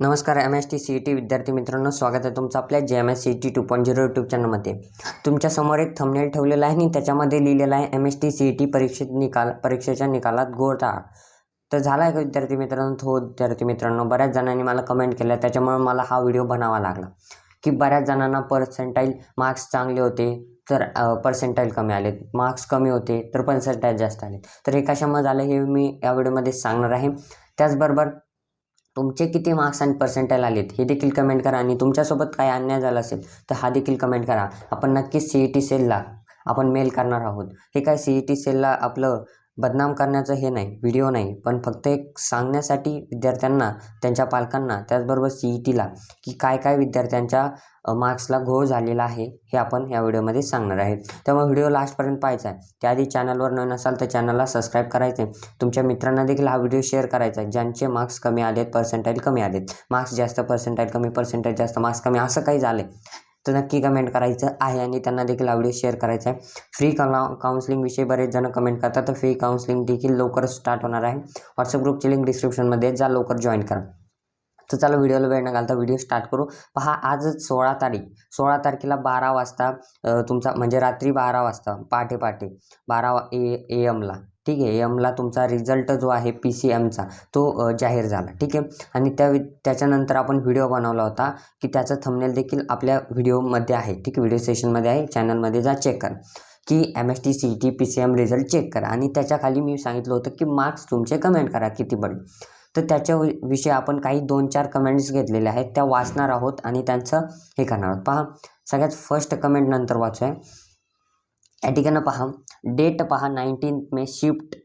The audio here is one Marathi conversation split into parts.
नमस्कार M S T C E T विद्यार्थी मित्रांनो स्वागत आहे तुमचं आपल्या जे M S C E T two point zero YouTube चॅनलमध्ये तुमच्यासमोर एक थंबनेल ठेवलेला आहे आणि त्याच्यामध्ये लिहिलेलं आहे M S T C E T परीक्षेत निकाल परीक्षेच्या निकालात घोटाळा तर झाला आहे का विद्यार्थी मित्रांनो? तो विद्यार्थी मित्रांनो बऱ्याच जणांनी मला कमेंट केल्या त्याच्यामुळे मला हा व्हिडिओ बनावा लागला. की बऱ्याच जणांना पर्सेंटाईल मार्क्स चांगले होते तर पर्सेंटाईल कमी आले मार्क्स कमी होते तर पर्सेंटाईल जास्त आले तर हे कशामुळे झालं हे मी या व्हिडिओमध्ये सांगणार आहे. त्याचबरोबर तुमचे किती मार्क्स आणि पर्सेंटाईल आलेत हे देखील कमेंट करा आणि तुमच्यासोबत काय अन्याय झाला असेल तर हा देखील कमेंट करा. आपण नक्कीच सी ई टी सेलला आपण मेल करणार आहोत. हे काय सी ई टी सेलला आपलं बदनाम करण्याचं हे नाही व्हिडिओ नाही पण फक्त एक सांगण्यासाठी विद्यार्थ्यांना त्यांच्या पालकांना त्याचबरोबर सी ई टीला की काय काय विद्यार्थ्यांच्या मार्क्सला घोळ झालेला आहे हे आपण या व्हिडिओमध्ये सांगणार आहे त्यामुळे व्हिडिओ लास्टपर्यंत पाहायचा आहे. त्याआधी चॅनलवर नवीन असाल तर चॅनलला सबस्क्राईब करायचं आहे. तुमच्या मित्रांना देखील हा व्हिडिओ शेअर करायचा आहे ज्यांचे मार्क्स कमी आलेत पर्सेंटाईल कमी आलेत. मार्क्स जास्त पर्सेंटाईल कमी पर्सेंटाईल जास्त मार्क्स कमी असं काही झालं तर नक्की कमेंट करायचं आहे आणि त्यांना देखील आवडी शेअर करायचं आहे. फ्री काउन्सिलिंगविषयी बरेच जण कमेंट करतात. तर फ्री काउन्सिलिंग देखील लवकर स्टार्ट होणार आहे. व्हॉट्सअप ग्रुपची लिंक डिस्क्रिप्शनमध्ये जा लवकर जॉईन करा. तर चला व्हिडिओला वेळ न घालता व्हिडिओ स्टार्ट करू. पहा आजच सोळा तारीख. सोळा तारखेला बारा वाजता तुमचा म्हणजे रात्री बारा वाजता पहाटे पहाटे बारा ए ए एमला ठीक आहे यमला तुमचा रिझल्ट जो आहे पी सी एमचा तो जाहीर झाला. ठीक आहे? आणि त्या त्याच्यानंतर आपण व्हिडिओ बनवला होता की त्याचं थंबनेल देखील आपल्या व्हिडिओमध्ये आहे. ठीक व्हिडिओ सेशनमध्ये आहे. चॅनलमध्ये जा चेक कर. की M S T C T P C M result check करा. आणि त्याच्याखाली मी सांगितलं होतं की मार्क्स तुमचे कमेंट करा किती पडले. तर त्याच्या विषयी आपण काही दोन चार कमेंट्स घेतलेल्या आहेत. त्या वाचणार आहोत आणि त्यांचं हे करणार आहोत. पहा. सगळ्यात फर्स्ट कमेंट नंतर वाचूया. या ठिकाणी पहा. डेट पहा nineteenth May shift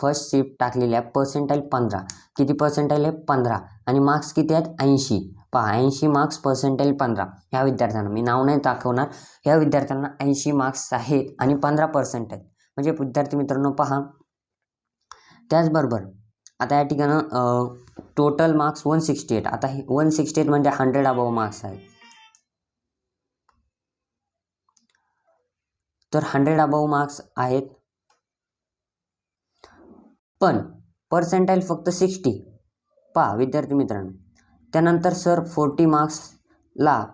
first shift टाकलेली आहे. पर्सेंटाईल पंधरा. किती पर्सेंटाईल आहे? पंधरा. आणि मार्क्स किती आहेत? ऐंशी. पहा ऐंशी मार्क्स पर्सेंटाईल पंधरा. ह्या विद्यार्थ्यांना मी नाव नाही दाखवणार. ह्या विद्यार्थ्यांना ऐंशी मार्क्स आहेत आणि पंधरा पर्सेंट आहेत. म्हणजे विद्यार्थी मित्रांनो पहा. त्याचबरोबर आता या ठिकाणं total marks one sixty eight आता हे वन सिक्स्टी एट म्हणजे हंड्रेड अबव मार्क्स आहेत. तर हंड्रेड अबव मार्क्स आहेत. पण पर्सेंटाईल फक्त सिक्स्टी पहा विद्यार्थी मित्रांनो. त्यानंतर सर फोर्टी मार्क्सला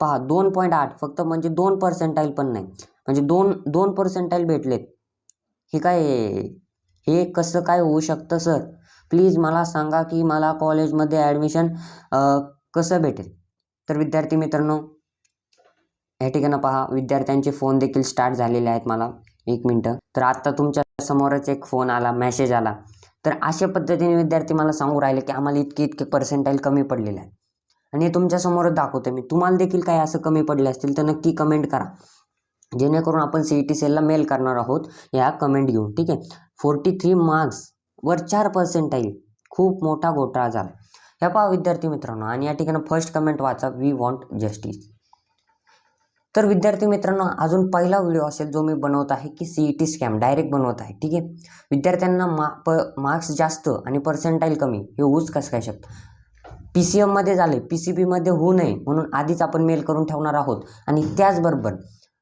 पहा दोन पॉईंट आठ. फक्त म्हणजे दोन पर्सेंटाईल पण नाही. म्हणजे दोन दोन पर्सेंटाईल भेटलेत. हे काय हे कसं काय होऊ शकतं सर प्लीज मला सांगा की मला कॉलेजमध्ये ॲडमिशन कसं भेटेल? तर विद्यार्थी मित्रांनो या ठिकाणं पहा विद्यार्थ्यांचे फोन देखील स्टार्ट झालेले आहेत मला. एक मिनटं तर आत्ता तुमच्या समोरच एक फोन आला मेसेज आला. तर अशा पद्धतीने विद्यार्थी मला सांगू राहिले की आम्हाला इतके इतके पर्सेंटाईल कमी पडलेले आहे आणि हे तुमच्यासमोरच दाखवतो मी. तुम्हाला देखील काही असं कमी पडले असतील तर नक्की कमेंट करा. जेणेकरून आपण सी ई टी सेलला मेल करणार आहोत या कमेंट घेऊन. ठीक आहे? फोर्टी थ्री मार्क्स वर चार पर्सेंटाईल खूप मोठा घोटाळा झाला ह्या पहा विद्यार्थी मित्रांनो आणि या ठिकाणी फर्स्ट कमेंट वाचा. वी वॉन्ट जस्टिस तर विद्यार्थी मित्रांनो अजून पहिला व्हिडिओ असेल जो मी बनवत आहे की C E T scam direct बनवत आहे ठीक आहे? विद्यार्थ्यांना मा प मार्क्स जास्त आणि पर्सेंटाईल कमी हे होऊच कसं काय शकतं? पी सी एममध्ये झाले पी सी बीमध्ये होऊ नये म्हणून आधीच आपण मेल करून ठेवणार आहोत. आणि त्याचबरोबर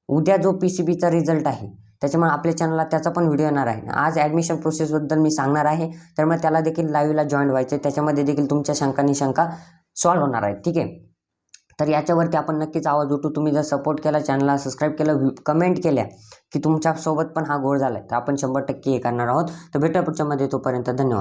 उद्या जो पी सी बीचा रिझल्ट आहे त्याच्यामुळे आपल्या चॅनलला त्याचा पण व्हिडिओ येणार आहे. आज ॲडमिशन प्रोसेसबद्दल मी सांगणार आहे त्यामुळे त्याला देखील लाईव्हला जॉईन व्हायचं आहे त्याच्यामध्ये देखील तुमच्या शंका सॉल्व्ह होणार आहेत ठीक आहे? तर याच्यावरती आपण नक्कीच आवाज उठू. तुम्ही जर सपोर्ट केला चॅनलला सबस्क्राईब केलं कमेंट केल्या की तुमच्यासोबत पण हा गोळ झाला आहे तर आपण शंभर टक्के हे करणार आहोत. तर भेटूया पुढच्यामध्ये तोपर्यंत धन्यवाद.